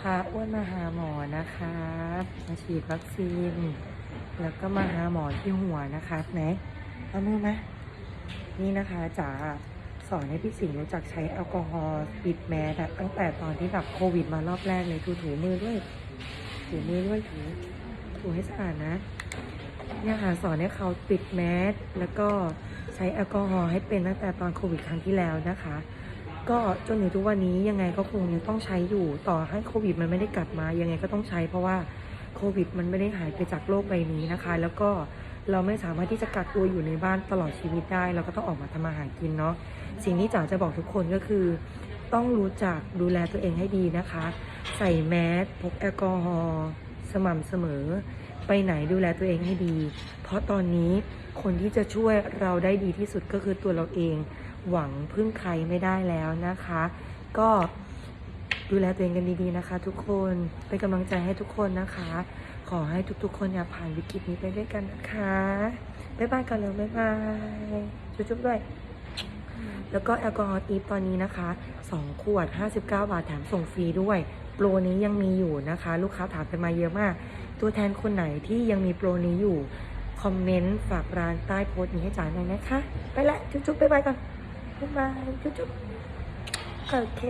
พาอ้วนมาหาหมอนะคะมาฉีดวัคซีน แล้วก็มาหาหมอที่หัวนะคะไหนเอามือมานี่นะคะจ๋าสอนให้พี่สิงห์รู้จักใช้แอลกอฮอล์ปิดแมสตั้งแต่ตอนที่แบบโควิดมารอบแรกเลยถูถูมือด้วย ถูมือด้วยถูถูให้สะอาดนะเนี่ยค่ะสอนให้เขาปิดแมสแล้วก็ใช้แอลกอฮอล์ให้เป็นตั้งแต่ตอนโควิดครั้งที่แล้วนะคะ ก็จนถึงทุกวันนี้ยังไงก็คงยังต้องใช้อยู่ ต่อให้โควิดมันไม่ได้กลับมา ยังไงก็ต้องใช้เพราะว่าโควิดมันไม่ได้หายไปจากโลกใบนี้นะคะ แล้วก็เราไม่สามารถที่จะกักตัวอยู่ในบ้านตลอดชีวิตได้ เราก็ต้องออกมาทำมาหากินเนาะสิ่งที่จ๋าจะบอกทุกคนก็คือ ต้องรู้จักดูแลตัวเองให้ดีนะคะ ใส่แมสพกแอลกอฮอล์สม่ำเสมอ ไปไหนดูแลตัวเองให้ดี เพราะตอนนี้คนที่จะช่วยเราได้ดีที่สุดก็คือตัวเราเอง หวังพึ่งใครไม่ได้แล้วนะคะ ก็ดูแลตัวเองกันดีๆนะคะ ทุกคนเป็นกำลังใจให้ทุกคนนะคะ ขอให้ทุกๆ คนอย่าผ่านวิกฤตนี้ไปด้วยกันนะคะบ๊ายบายกันเลยบ๊ายบายจุ๊บๆด้วย แล้วก็แอลกอฮอล์อีฟตอนนี้นะคะ 2 ขวด 59 บาทแถมส่งฟรีด้วย โปรนี้ยังมีอยู่นะคะ ลูกค้าถามกันมาเยอะมาก ตัวแทนคนไหนที่ยังมีโปรนี้อยู่ คอมเมนต์ฝากร้านใต้โพสต์นี้ให้จ๋าหน่อยนะคะ ไปละ จุ๊บๆบ๊ายบายก่อนบ๊ายบายจุ๊บๆโอเค